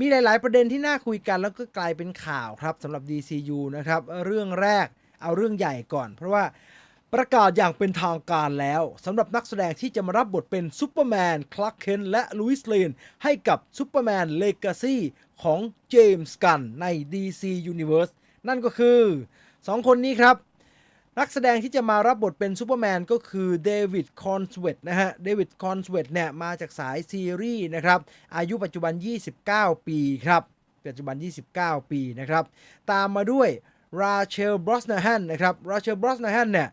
มีหลาย ๆ ประเด็นที่น่าคุยกันแล้วก็กลายเป็นข่าวครับสำหรับ DCU นะครับ เรื่องแรกเอาเรื่องใหญ่ก่อน เพราะว่าประกาศอย่างเป็นทางการแล้วสำหรับนักแสดงที่จะมารับบทเป็นซูเปอร์แมนคลาร์กเคนและลุยส์เลนให้กับซูเปอร์แมนเลกาซีของเจมส์กันใน DC Universe นั่นก็คือ 2 คนนี้ครับ นักแสดงที่จะมารับบทเป็นซูเปอร์แมนก็คือเดวิดคอนสเวตนะฮะ เดวิดคอนสเวตเนี่ยมาจากสายซีรีส์นะครับ อายุปัจจุบัน 29 ปีครับ ปัจจุบัน 29 ปีนะครับ ตามมาด้วยราเชลบรอสนาฮันนะครับ ราเชลบรอสนาฮันเนี่ย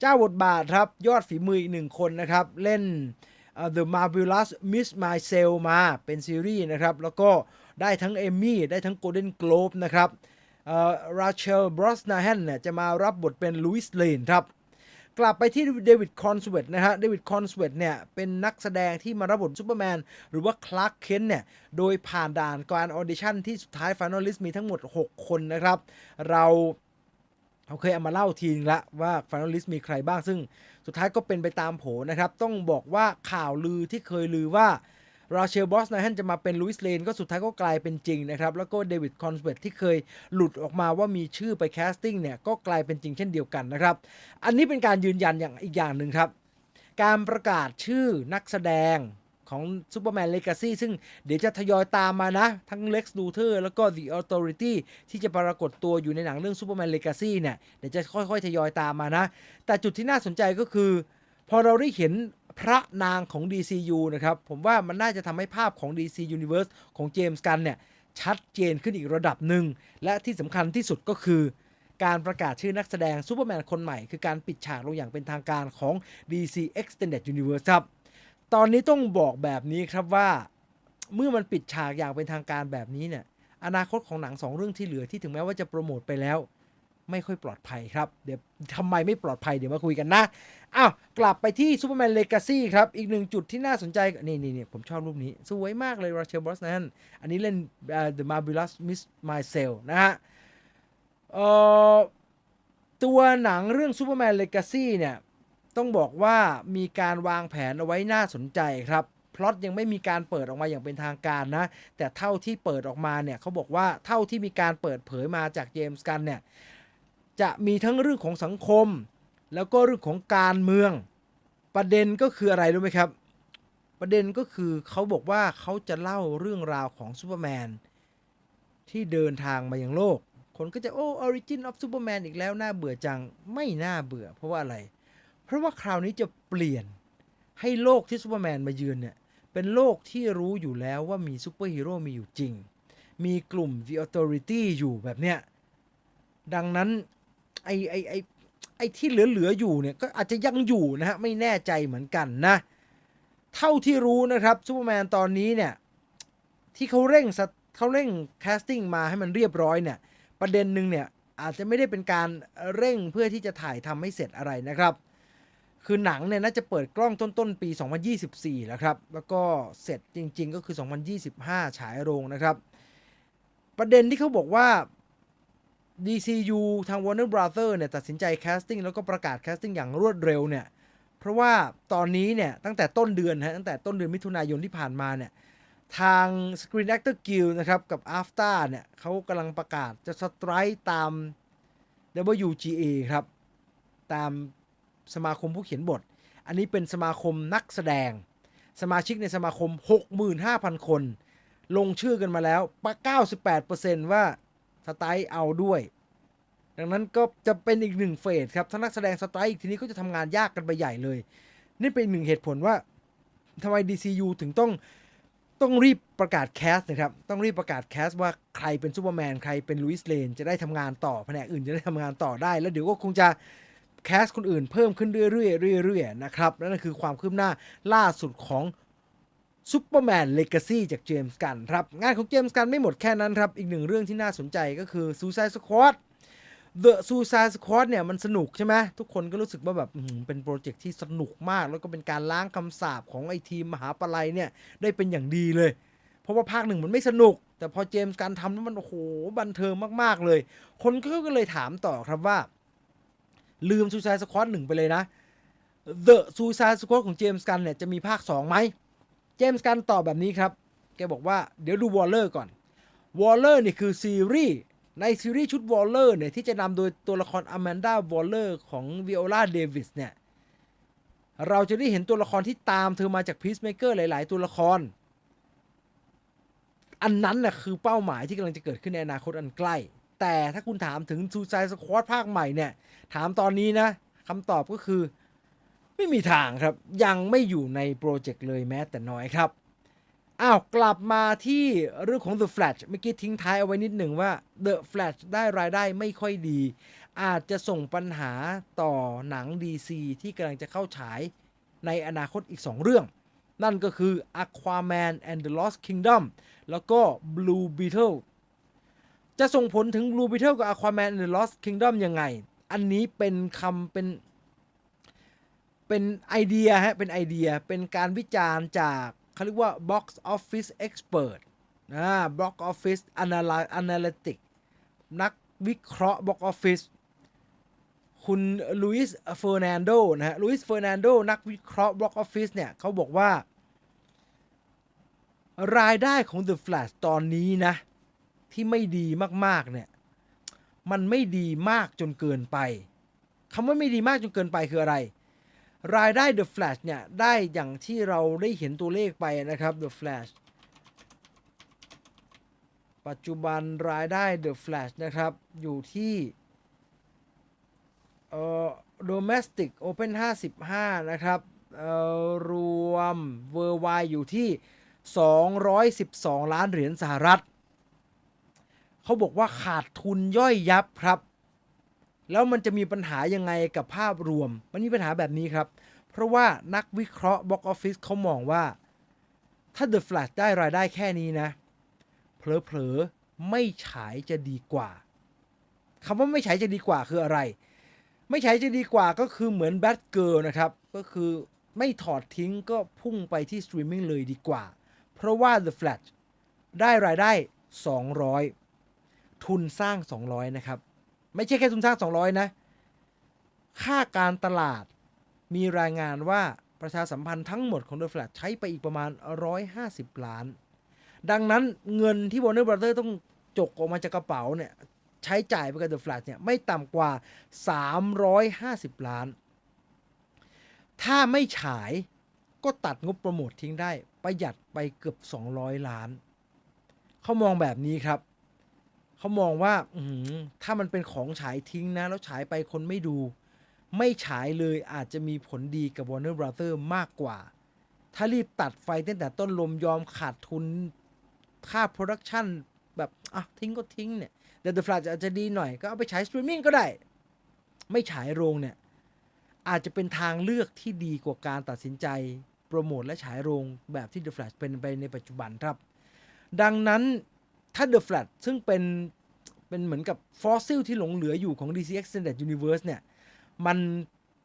เจ้าบทบาทครับ ยอดฝีมืออีกหนึ่งคนนะครับ เล่นเอ่อ The Marvelous Miss Maisel มาเป็นซีรีส์นะครับ แล้วก็ได้ทั้งเอมมี่ ได้ทั้ง Golden Globe นะครับ ราเชลบรอสนาแฮนเนี่ยจะมารับบทเป็นลุยส์เลนครับกลับไปที่เดวิดคอนสเวตนะฮะ เดวิดคอนสเวตเนี่ย เป็นนักแสดงที่มารับบทซูเปอร์แมน หรือว่าคลาร์กเคนเนี่ย โดยผ่านด่านการออดิชั่นที่สุดท้ายฟ i น a ลิสต์มีทั้งหมด 6 คนนะครับ เราเราเคยเอามาเล่าทีนึงละว่าฟ i น a ลิสต์มีใครบ้างซึ่งสุดท้ายก็เป็นไปตามโผนะครับ ต้องบอกว่าข่าวลือที่เคยลือว่า ราเชลบอสนาแฮนจะมาเป็นลุยส์เลนก็สุดท้ายก็กลายเป็นจริงนะครับ แล้วก็เดวิดคอนสเวตที่เคยหลุดออกมาว่ามีชื่อไปแคสติ้งเนี่ยก็กลายเป็นจริงเช่นเดียวกันนะครับ อันนี้เป็นการยืนยันอย่างอีกอย่างหนึ่งครับ การประกาศชื่อนักแสดงของ Superman Legacy ซึ่งเดี๋ยวจะทยอยตามมานะ ทั้ง Lex Luthor แล้วก็ The Authority ที่จะปรากฏตัวอยู่ในหนังเรื่อง Superman Legacy เนี่ย เดี๋ยวจะค่อยๆ ทยอยตามมานะ แต่จุดที่น่าสนใจก็คือ พอเราได้เห็น พระนางของ DCU นะครับ ผมว่ามันน่าจะทำให้ภาพของ DC Universe ของเจมส์กันเนี่ย ชัดเจนขึ้นอีกระดับหนึ่ง และที่สำคัญที่สุดก็คือ การประกาศชื่อนักแสดงซูเปอร์แมนคนใหม่ คือการปิดฉากลงอย่างเป็นทางการของ DC Extended Universe ครับ ตอนนี้ต้องบอกแบบนี้ครับว่า เมื่อมันปิดฉากอย่างเป็นทางการแบบนี้เนี่ยอนาคตของหนังสองเรื่องที่เหลือที่ถึงแม้ว่าจะโปรโมทไปแล้ว ไม่ค่อยปลอดภัยครับ เดี๋ยวทำไมไม่ปลอดภัยเดี๋ยวมาคุยกันนะ อ้าว กลับไปที่ Superman Legacy ครับ อีกหนึ่งจุดที่น่าสนใจ นี่นี่นี่ผมชอบรูปนี้ สวยมากเลยราเชลบอสนันอันนี้เล่นเอ่อ The Marvelous Miss Maisel นะฮะเอ่อตัวหนังเรื่อง Superman Legacy เนี่ย ต้องบอกว่ามีการวางแผนเอาไว้น่าสนใจครับพล็อตยังไม่มีการเปิดออกมาอย่างเป็นทางการนะ แต่เท่าที่เปิดออกมาเนี่ยเขาบอกว่าเท่าที่มีการเปิดเผยมาจากเจมส์กันเนี่ย จะมีทั้งเรื่องของสังคม แล้วก็เรื่องของการเมือง ประเด็นก็คืออะไรรู้ไหมครับ ประเด็นก็คือเขาบอกว่าเขาจะเล่าเรื่องราวของซูเปอร์แมนที่เดินทางมายังโลก คนก็จะโอ้ Origin of Superman อีกแล้วน่าเบื่อจังไม่น่าเบื่อ เพราะว่าอะไร เพราะว่าคราวนี้จะเปลี่ยนให้โลกที่ซูเปอร์แมนมาเยือนเนี่ยเป็นโลกที่รู้อยู่แล้วว่ามีซูเปอร์ฮีโร่มีอยู่จริง มีกลุ่ม The Authority อยู่แบบเนี้ย ดังนั้น ไอไอไอไอที่เหลือๆอยู่เนี่ยก็อาจจะยังอยู่นะฮะไม่แน่ใจเหมือนกันนะ เท่าที่รู้นะครับซูเปอร์แมนตอนนี้เนี่ยที่เขาเร่งเขาเร่งแคสติ้งมาให้มันเรียบร้อยเนี่ยประเด็นหนึ่งเนี่ยอาจจะไม่ได้เป็นการเร่งเพื่อที่จะถ่ายทำให้เสร็จอะไรนะครับ คือหนังเนี่ยน่าจะเปิดกล้องต้นๆปี 2024 แล้วครับ แล้วก็เสร็จจริง ๆ ก็คือ 2025 ฉายโรงนะครับ ประเด็นที่เขาบอกว่า DCU ทาง Warner Brother เนี่ยตัดสินใจแคสติ้งแล้วก็ประกาศแคสติ้งอย่างรวดเร็วเนี่ยเพราะว่าตอนนี้เนี่ยตั้งแต่ต้นเดือนฮะตั้งแต่ต้นเดือนมิถุนายนที่ผ่านมาเนี่ยทาง Screen Actor Guild นะครับกับ AFTA เนี่ยเขากำลังประกาศจะสไตร์ตาม WGA ครับ ตามสมาคมผู้เขียนบท อันนี้เป็นสมาคมนักแสดง สมาชิกในสมาคม 65,000 คน ลงชื่อกันมาแล้วปะ98%ว่า สไตร์เอาด้วย ดังนั้นก็จะเป็นอีกหนึ่งเฟสครับถ้านักแสดงสไตร์อีกทีนี้ก็จะทำงานยากกันไปใหญ่เลย นี่เป็นอีกหนึ่งเหตุผลว่าทำไม DCU ถึงต้องต้องรีบประกาศแคสนะครับ ต้องรีบประกาศแคสว่าใครเป็นซูเปอร์แมนใครเป็นลุยส์เลนจะได้ทำงานต่อแผนกอื่นจะได้ทำงานต่อได้ แล้วเดี๋ยวก็คงจะแคสคนอื่นเพิ่มขึ้นเรื่อยๆเรื่อยๆนะครับนั่นคือความคืบหน้าล่าสุดของ ซูเปอร์แมนเลกาซีจากเจมส์กันครับ งานของเจมส์กันไม่หมดแค่นั้นครับ อีกหนึ่งเรื่องที่น่าสนใจก็คือซูซายสควอ d The Suicide Squad เนี่ยมันสนุกใช่ไหมทุกคนก็รู้สึกว่าแบบเป็นโปรเจกต์ที่สนุกมาก แล้วก็เป็นการล้างคำสาปของไอทีมมหาปลัยเนี่ยได้เป็นอย่างดีเลย เพราะว่าภาคหนึ่งมันไม่สนุก แต่พอเจมส์การทำแล้วมันโอ้โหบันเทิงมากๆเลย คนก็เลยถามต่อครับว่า ลืม Suicide Squad หนึ่งไปเลยนะ The Suicide Squad ของเจมส์กันเนี่ยจะมีภาค 2 ไหม เจมส์กันตอบแบบนี้ครับ แกบอกว่าเดี๋ยวดูวอลเลอร์ก่อน วอลเลอร์นี่คือซีรีส์ในซีรีส์ชุดวอลเลอร์เนี่ยที่จะนำโดยตัวละครอแมนดาวอลเลอร์ของวิโอลาเดวิสเนี่ย เราจะได้เห็นตัวละครที่ตามเธอมาจากพีซเมเกอร์หลาย ๆ ตัวละคร อันนั้นน่ะคือเป้าหมายที่กำลังจะเกิดขึ้นในอนาคตอันใกล้ แต่ถ้าคุณถามถึง Suicide Squad ภาคใหม่เนี่ย ถามตอนนี้นะคำตอบก็คือ ไม่มีทางครับ ยังไม่อยู่ในโปรเจกต์เลยแม้แต่น้อยครับ อ้าวกลับมาที่เรื่องของ The Flash เมื่อกี้ทิ้งท้ายเอาไว้นิดหนึ่งว่า The Flash ได้รายได้ไม่ค่อยดี อาจจะส่งปัญหาต่อหนัง DC ที่กำลังจะเข้าฉายในอนาคตอีก 2 เรื่อง นั่นก็คือ Aquaman and the Lost Kingdom แล้วก็ Blue Beetle จะส่งผลถึง Blue Beetle กับ Aquaman and the Lost Kingdom ยังไง อันนี้เป็นคำเป็น เป็นไอเดียฮะ เป็นไอเดีย เป็นการวิจารณ์จากเขาเรียกว่า box office expert นะ box office analytic นักวิเคราะห์ box office คุณลุยส์เฟอร์นันโดนะฮะ ลุยส์เฟอร์นันโดนักวิเคราะห์ box office เนี่ยเขาบอกว่า รายได้ของ The Flash ตอนนี้นะ ที่ไม่ดีมาก ๆ เนี่ย มันไม่ดีมากจนเกินไปคำว่าไม่ดีมากจนเกินไปคืออะไร รายได้ The Flash เนี่ย ได้อย่างที่เราได้เห็นตัวเลขไปนะครับ The Flash ปัจจุบันรายได้ The Flash นะครับ อยู่ที่เอ่อ domestic open 55 นะครับเอ่อรวม worldwide อยู่ที่ 212 ล้านเหรียญสหรัฐ เขาบอกว่าขาดทุนย่อยยับครับ แล้วมันจะมีปัญหายังไงกับภาพรวม มันมีปัญหาแบบนี้ครับ เพราะว่านักวิเคราะห์ box office เขามองว่า ถ้า The Flash ได้รายได้แค่นี้นะ เผลอๆ ไม่ฉายจะดีกว่าคำว่าไม่ฉายจะดีกว่าคืออะไร ไม่ฉายจะดีกว่าก็คือเหมือน Bad Girl นะครับ ก็คือไม่ถอดทิ้งก็พุ่งไปที่สตรีมมิ่งเลยดีกว่า เพราะว่า The Flash ได้รายได้ 200 ทุนสร้าง 200 นะครับ ไม่ใช่แค่ทุนสร้าง 200 นะ ค่าการตลาดมีรายงานว่าประชาสัมพันธ์ทั้งหมดของ The Flash ใช้ไปอีกประมาณ 150 ล้าน ดังนั้นเงินที่ Warner Brother ต้องจกออกมาจากกระเป๋าเนี่ย ใช้จ่ายไปกับ The Flash เนี่ยไม่ต่ำกว่า 350 ล้าน ถ้าไม่ฉายก็ตัดงบโปรโมททิ้งได้ ประหยัดไปเกือบ 200 ล้าน เขามองแบบนี้ครับ เขามองว่าอืถ้ามันเป็นของฉายทิ้งนะ แล้วฉายไปคนไม่ดู ไม่ฉายเลยอาจจะมีผลดีกับ Warner Brother มากกว่า ถ้ารีบตัดไฟตั้งแต่ต้นลมยอมขาดทุนค่าโปรดักชันแบบอะทิ้งก็ทิ้งเนี่ยแต่ The Flash อาจจะดีหน่อยก็เอาไปฉายสตรีมมิ่งก็ได้ ไม่ฉายโรงเนี่ย อาจจะเป็นทางเลือกที่ดีกว่าการตัดสินใจโปรโมทและฉายโรงแบบที่ The Flash เป็นไปในปัจจุบันครับ ดังนั้น ถ้า The Flash ซึ่งเป็นเป็นเหมือนกับฟอสซิลที่หลงเหลืออยู่ของ DC Extended Universe เนี่ย มัน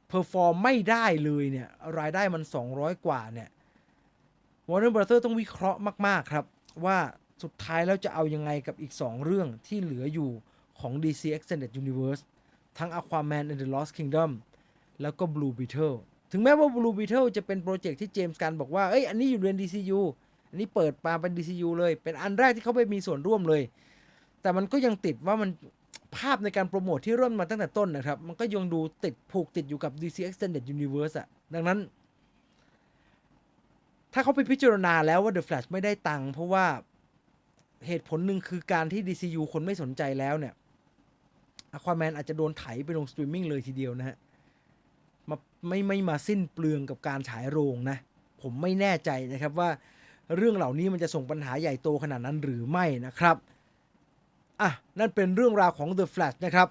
เพอร์ฟอร์มไม่ได้เลยเนี่ย รายได้มัน 200 กว่าเนี่ย Warner Brother ต้องวิเคราะห์มาก ๆ ครับ ว่าสุดท้ายแล้วจะเอายังไงกับอีก 2 เรื่องที่เหลืออยู่ของ DC Extended Universe ทั้ง Aquaman and the Lost Kingdom แล้วก็ Blue Beetle ถึงแม้ว่า Blue Beetle จะเป็นโปรเจกต์ที่เจมส์กันบอกว่า เอ้ย อันนี้อยู่ใน DCU อันนี้เปิดมาเป็น DCU เลย เป็นอันแรกที่เขาไปมีส่วนร่วมเลย แต่มันก็ยังติดว่ามันภาพในการโปรโมทที่เริ่มมาตั้งแต่ต้นนะครับ มันก็ยังดูติดผูกติดอยู่กับ DC Extended Universe อะดังนั้น ถ้าเขาไปพิจารณาแล้วว่า The Flash ไม่ได้ตังค์เพราะว่าเหตุผลหนึ่งคือการที่ DCU คนไม่สนใจแล้วเนี่ย Aquaman อาจจะโดนไถไปลงสตรีมมิ่งเลยทีเดียวนะฮะมาไม่ไม่มาสิ้นเปลืองกับการฉายโรงนะ ผมไม่แน่ใจนะครับว่า เรื่องเหล่านี้มันจะส่งปัญหาใหญ่โตขนาดนั้นหรือไม่นะครับอะนั่นเป็นเรื่องราวของ The Flash นะครับ